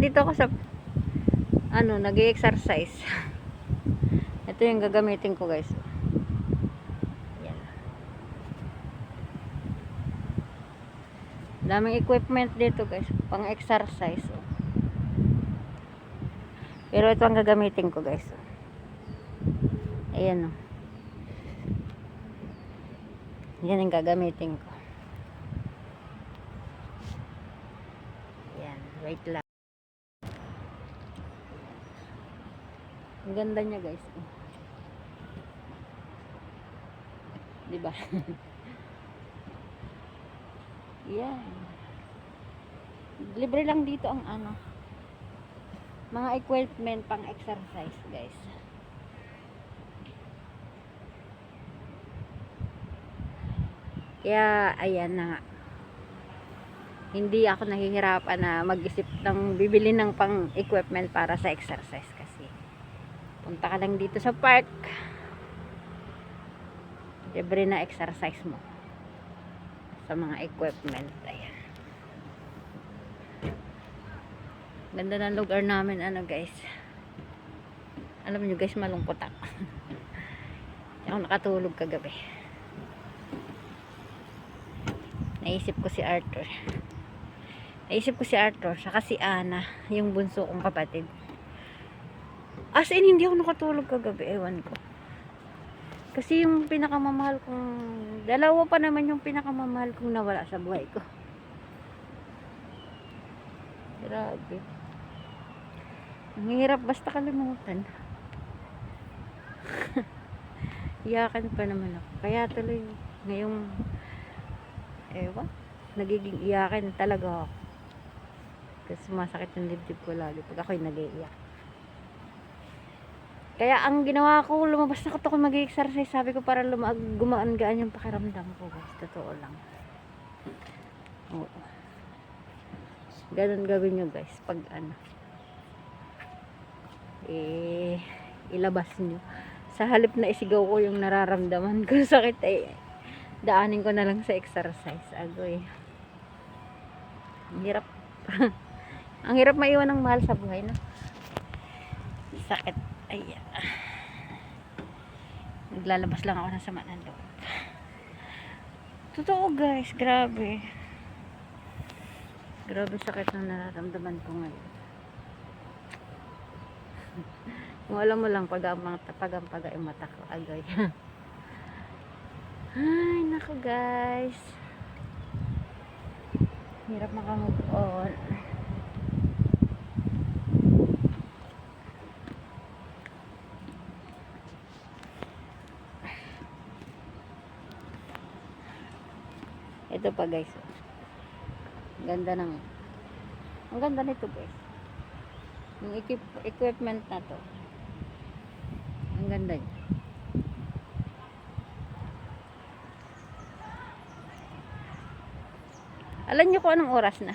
dito ako sa ano, nag-exercise. Ito yung gagamitin ko guys. Yan. Daming equipment dito guys, pang exercise. Oh. Pero ito ang gagamitin ko guys. Ayan oh. Yan ang gagamitin ko. Yan, wait lang. Ang ganda niya guys. Di ba? Yan. Libre lang dito ang ano. Mga equipment pang exercise guys. Kaya ayan na nga. Hindi ako nahihirapan na mag-isip ng bibili ng pang equipment para sa exercise punta ka lang dito sa park. Libre na exercise mo. Sa mga equipment ayan. Ganda ng lugar namin ano guys. Alam nyo guys malungkot ako. Ako nakatulog kagabi. Naisip ko si Arthur. Naisip ko si Arthur saka si Ana yung bunso kong kapatid As in, hindi ako nakatulog kagabi. Ewan ko. Kasi yung pinakamamahal kong... Dalawa pa naman yung pinakamamahal kong nawala sa buhay ko. Grabe. Ang hirap basta kalimutan. Iyakan pa naman ako. Kaya tuloy, ngayong... Ewan. Nagiging iyakan talaga ako. Kasi sumasakit yung dibdib ko lagi pag ako'y nag-iiyak. Kaya ang ginawa ko, lumabas na ako mag-exercise. Sabi ko para lumag gumaan-gaan yung pakiramdam ko. Guys, totoo lang. Oo. Ganun gawin nyo guys. Pag ano. Eh, ilabas nyo. Sa halip na isigaw ko yung nararamdaman ko sakit eh. Daanin ko na lang sa exercise. Agoy. Ang hirap. ang hirap maiwan ng mahal sa buhay, no? Sakit. Ayan. Naglalabas lang ako ng sama ng loob. Totoo guys, grabe. Grabe sakit na nararamdaman ko ngayon. Kung alam mo lang pag ang pag ang pag yung mata ko, agoy. Ay, nako guys. Hirap makamove on. Ito pa guys. Ang ganda ng Ang ganda nito guys. Yung equip, equipment na to. Ang ganda niya. Alam niyo kung anong oras na?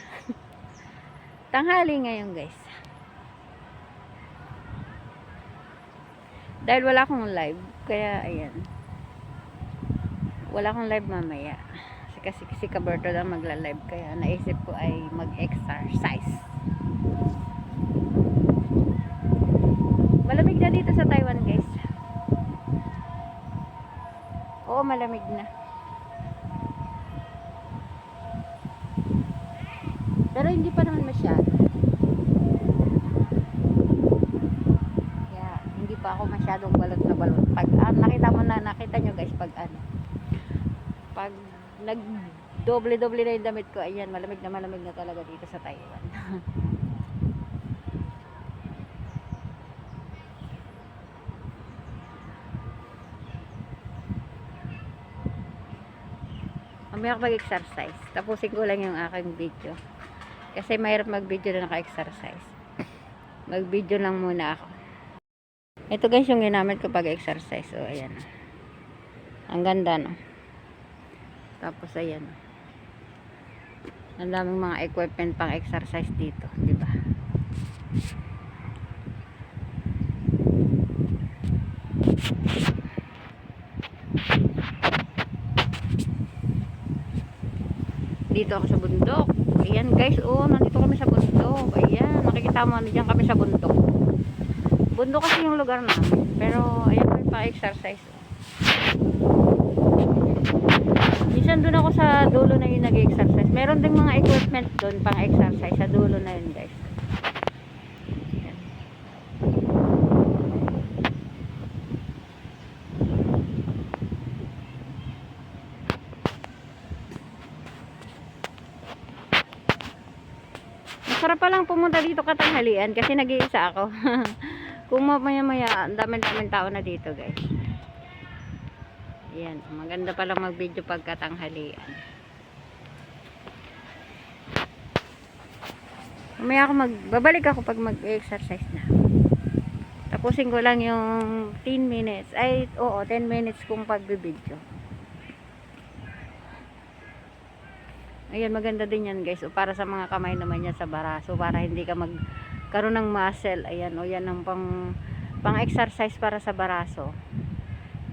Tanghali ngayon guys. Dahil wala akong live, kaya ayan. Wala akong live mamaya kasi si Kaberto lang magla-live kaya naisip ko ay mag-exercise. Malamig na dito sa Taiwan, guys. Oo, malamig na. Pero hindi pa naman masyado. Kaya hindi pa ako masyadong balot na balot. Pag ah, nakita mo na, nakita nyo guys, pag ano, pag nag doble-doble na yung damit ko. Ayan, malamig na malamig na talaga dito sa Taiwan. Mamaya ako mag-exercise. Tapusin ko lang yung aking video. Kasi mahirap mag-video na naka-exercise. Mag-video lang muna ako. Ito guys yung ginamit ko pag-exercise. So, ayan. Ang ganda, no? Tapos ayan. Ang daming mga equipment pang exercise dito, 'di ba? Dito ako sa bundok. Ayan guys, oh, nandito kami sa bundok. Ayan, nakikita mo, nandiyan kami sa bundok. Bundok kasi yung lugar namin. Pero, ayan may Minsan doon ako sa dulo na yung nag-exercise. Meron ding mga equipment doon pang exercise sa dulo na yun guys. Masarap pa lang pumunta dito katanghalian kasi nag-iisa ako. Kung mamaya maya, ang dami-daming tao na dito guys. Yan, maganda pa lang mag-video pagkatanghalian. Mamaya ako mag, babalik ako pag mag-exercise na. Tapusin ko lang yung 10 minutes. Ay, oo, 10 minutes kung pagbibideo. Ayan, maganda din yan guys. O, para sa mga kamay naman yan sa baraso. Para hindi ka magkaroon ng muscle. Ayan, o yan ang pang, pang exercise para sa baraso.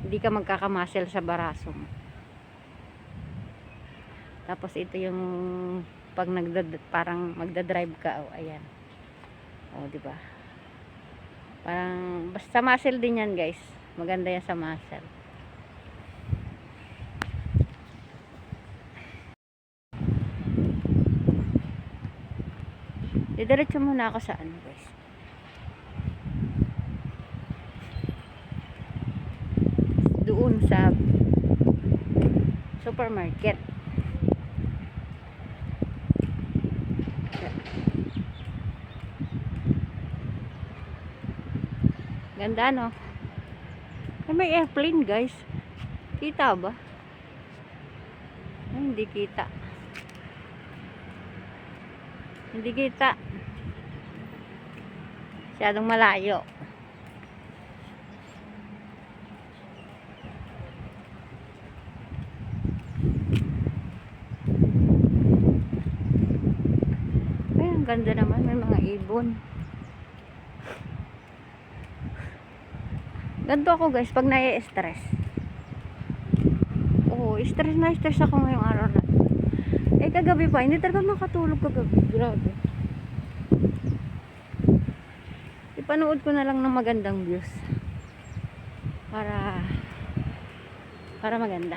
Hindi ka magkakamuscle sa baraso mo. Tapos ito yung pag nagdad parang magda-drive ka. O, ayan. O, di ba? Parang, basta muscle din yan guys. Maganda yan sa muscle. Didiretso muna ako sa ano guys. Doon sa supermarket. Ganda no? Ay, may airplane guys. Kita ba? Ay, hindi kita. Hindi kita. Masyadong malayo. Ay, ang ganda naman. May mga ibon. Ganto ako guys, pag nai-stress. Oo, stress na stress ako ngayong araw na. Eh, kagabi pa, hindi talaga makatulog kagabi. Grabe. Ipanood ko na lang ng magandang views. Para, para maganda.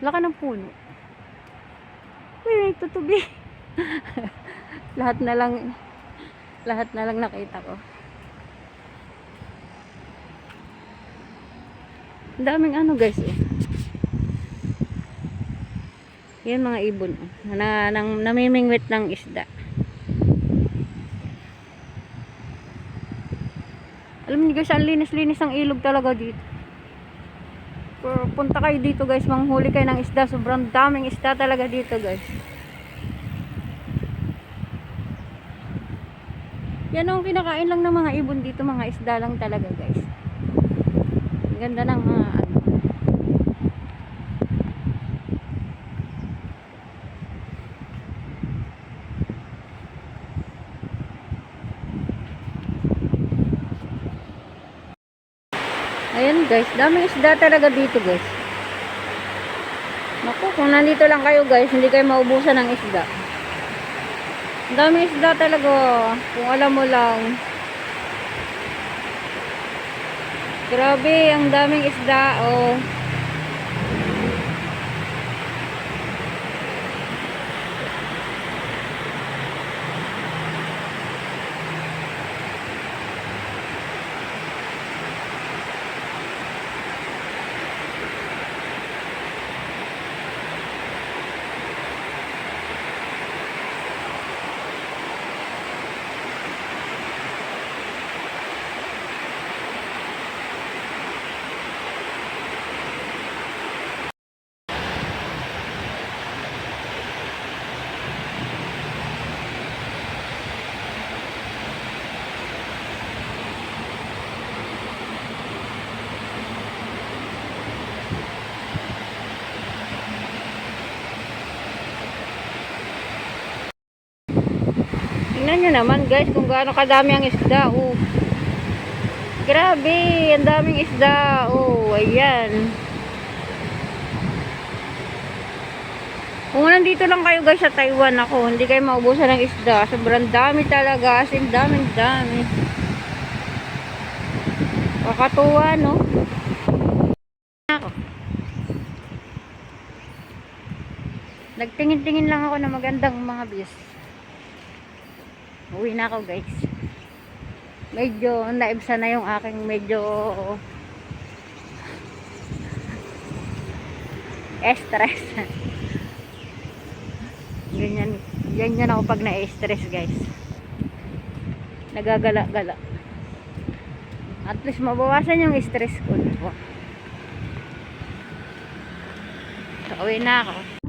Laka ng puno. Uy, tutubi. lahat na lang lahat na lang nakita ko. Ang daming ano guys eh. Yan mga ibon oh, na nang namimingwit ng isda. Alam niyo guys, ang linis-linis ang ilog talaga dito. Punta kayo dito guys, manghuli kayo ng isda. Sobrang daming isda talaga dito guys. Yan ang kinakain lang ng mga ibon dito, mga isda lang talaga guys. Ganda ng mga ano. Ayan guys, daming isda talaga dito guys. Naku, kung nandito lang kayo guys, hindi kayo maubusan ng isda. Daming isda talaga. Kung alam mo lang. Grabe, ang daming isda. Oh. Tingnan nyo naman guys kung gaano kadami ang isda. Oh. Grabe, ang daming isda. Oh, ayan. Kung nandito lang kayo guys sa Taiwan ako, hindi kayo maubusan ng isda. Sobrang dami talaga. As in, daming dami. Kakatuwa, no? Nagtingin-tingin lang ako na magandang mga views. Uwi na ako guys. Medyo naibsa na yung aking medyo stress. ganyan, ganyan ako pag na-stress guys. Nagagala-gala. At least mabawasan yung stress ko. Diba? Uwi na ako.